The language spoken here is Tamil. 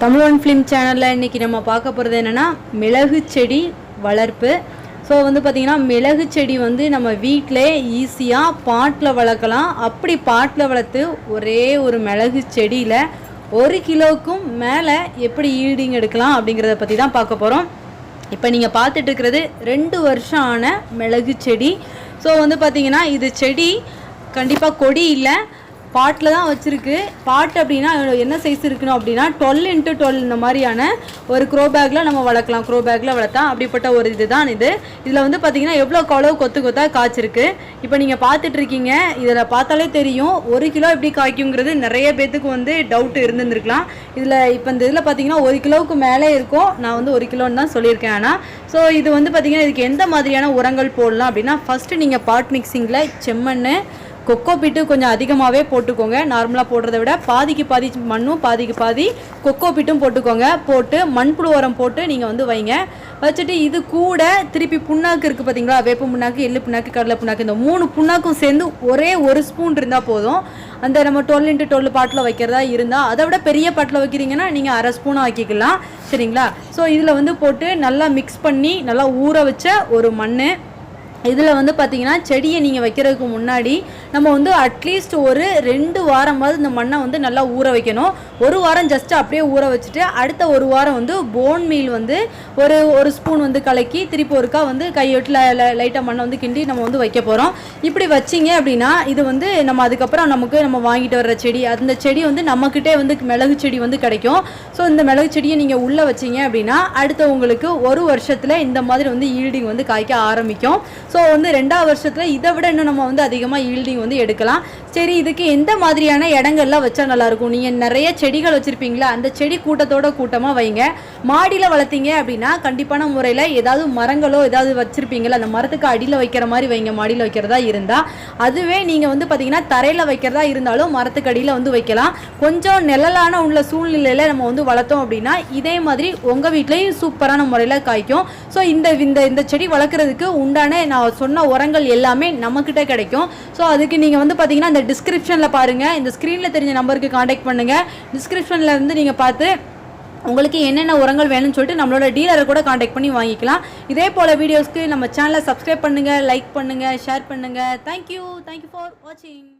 தமிழ் ஒன் ஃபிலிம் சேனலில் இன்றைக்கி நம்ம பார்க்க போகிறது என்னென்னா மிளகு செடி வளர்ப்பு. ஸோ வந்து பார்த்திங்கன்னா மிளகு செடி வந்து நம்ம வீட்டிலே ஈஸியாக பாட்டில் வளர்க்கலாம். அப்படி பாட்டில் வளர்த்து ஒரே ஒரு மிளகு செடியில் ஒரு கிலோவுக்கும் மேலே எப்படி ஈல்டிங் எடுக்கலாம் அப்படிங்கிறத பற்றி தான் பார்க்க போகிறோம் இப்போ நீங்கள் பார்த்துட்டு இருக்கிறது ரெண்டு வருஷம் ஆன மிளகு செடி. ஸோ வந்து பார்த்திங்கன்னா இது செடி கண்டிப்பாக கொடி இல்லை. பாட்டில் தான் வச்சுருக்கு. பாட் அப்படின்னா என்ன சைஸ் இருக்கணும் அப்படின்னா டுவெல் இன்ட்டு டுவெல் இந்த மாதிரியான ஒரு க்ரோ பேக்கில் நம்ம வளர்க்கலாம். க்ரோ பேக்கில் வளர்த்தா அப்படிப்பட்ட ஒரு இதுதான் இது. இதில் வந்து பார்த்திங்கன்னா எவ்வளோ அளவு கொத்து கொத்தாக காய்ச்சிருக்கு. இப்போ நீங்கள் பார்த்துட்ருக்கீங்க இதில் பார்த்தாலே தெரியும். ஒரு கிலோ எப்படி காய்க்குங்கிறது நிறைய பேத்துக்கு வந்து டவுட் இருந்துருந்துருக்கலாம். இதில் இப்போ இந்த இதில் பார்த்தீங்கன்னா ஒரு கிலோவுக்கு மேலே இருக்கும். நான் வந்து ஒரு கிலோன்னு தான் சொல்லியிருக்கேன் ஆனால் ஸோ இது வந்து பார்த்தீங்கன்னா இதுக்கு எந்த மாதிரியான உரங்கள் போடலாம் அப்படின்னா ஃபஸ்ட்டு நீங்கள் பாட் மிக்சிங்கில் செம்மண் கொக்கோ பிட்டு கொஞ்சம் அதிகமாகவே போட்டுக்கோங்க. நார்மலாக போடுறத விட பாதிக்கு பாதி மண்ணும் பாதிக்கு பாதி கொக்கோ பீட்டும் போட்டுக்கோங்க. போட்டு மண்புழு உரம் போட்டு நீங்கள் வந்து வைங்க. வச்சுட்டு இது கூட திருப்பி புண்ணாக்கு இருக்குது பார்த்தீங்களா வேப்ப புண்ணாக்கு எள்ளு புண்ணாக்கு கடலை புண்ணாக்கு இந்த மூணு புண்ணாக்கும் சேர்ந்து ஒரே ஒரு ஸ்பூன் இருந்தால் போதும். அந்த நம்ம டுவெல் இன்ட்டு டுவெல் பாட்டில் வைக்கிறதா இருந்தால் அதை விட பெரிய பாட்டில் வைக்கிறீங்கன்னா நீங்கள் அரை ஸ்பூனாக ஆக்கிக்கலாம். சரிங்களா? ஸோ இதில் வந்து போட்டு நல்லா மிக்ஸ் பண்ணி நல்லா ஊற வச்ச ஒரு மண் இதில் வந்து பார்த்தீங்கன்னா செடியை நீங்கள் வைக்கிறதுக்கு முன்னாடி நம்ம வந்து அட்லீஸ்ட் ஒரு ரெண்டு வாரமாவது இந்த மண்ணை வந்து நல்லா ஊற வைக்கணும். ஒரு வாரம் ஜஸ்ட் அப்படியே ஊற வச்சுட்டு அடுத்த ஒரு வாரம் வந்து போன் மீல் வந்து ஒரு ஒரு ஸ்பூன் வந்து கலக்கி திருப்பி ஒருக்கா வந்து கையொட்டில் லைட்டாக மண்ணை வந்து கிண்டி நம்ம வந்து வைக்க போகிறோம் இப்படி வச்சிங்க அப்படின்னா இது வந்து நம்ம அதுக்கப்புறம் நமக்கு நம்ம வாங்கிட்டு வர்ற செடி அந்த செடி வந்து நம்மக்கிட்டே வந்து மிளகு செடி வந்து கிடைக்கும். ஸோ இந்த மிளகு செடியை நீங்கள் உள்ளே வச்சிங்க அப்படின்னா அடுத்த உங்களுக்கு ஒரு வருஷத்தில் இந்த மாதிரி வந்து ஈல்டிங் வந்து காய்க்க ஆரம்பிக்கும். ஸோ வந்து ரெண்டாவது வருஷத்தில் இதை விட இன்னும் நம்ம வந்து அதிகமாக ஈல்டிங் வந்து எடுக்கலாம். சரி இதுக்கு எந்த மாதிரியான இடங்கள்லாம் வச்சா நல்லாயிருக்கும்? நீங்கள் நிறைய செடிகள் வச்சுருப்பீங்களா அந்த செடி கூட்டத்தோட கூட்டமாக வைங்க. மாடியில் வளர்த்தீங்க அப்படின்னா கண்டிப்பான முறையில் ஏதாவது மரங்களோ ஏதாவது வச்சுருப்பீங்களா அந்த மரத்துக்கு அடியில் வைக்கிற மாதிரி வைங்க மாடியில் வைக்கிறதா இருந்தால் அதுவே நீங்கள் வந்து பார்த்தீங்கன்னா தரையில் வைக்கிறதா இருந்தாலும் மரத்துக்கு அடியில் வந்து வைக்கலாம். கொஞ்சம் நிழலான உள்ள சூழ்நிலையில் நம்ம வந்து வளர்த்தோம் அப்படின்னா இதே மாதிரி உங்கள் வீட்லேயும் சூப்பரான முறையில் காய்க்கும். ஸோ இந்த இந்த இந்த செடி வளர்க்குறதுக்கு உண்டான நான் சொன்ன உரங்கள் எல்லாமே நம்மக்கிட்ட கிடைக்கும். ஸோ அதுக்கு நீங்கள் வந்து பார்த்தீங்கன்னா அந்த டிஸ்கிரிப்ஷனில் பாருங்கள் இந்த ஸ்க்ரீனில் தெரிஞ்ச நம்பருக்கு காண்டாக்ட் பண்ணுங்கள் டிஸ்கிரிப்ஷனில் இருந்து நீங்கள் பார்த்து உங்களுக்கு என்னென்ன உரங்கள் வேணும்னு சொல்லிட்டு நம்மளோட டீலரை கூட காண்டாக்ட் பண்ணி வாங்கிக்கலாம். இதே போல் வீடியோஸ்க்கு நம்ம சேனலை சப்ஸ்கிரைப் பண்ணுங்கள் லைக் பண்ணுங்கள் ஷேர் பண்ணுங்கள் தேங்க்யூ தேங்க்யூ ஃபார் வாட்சிங்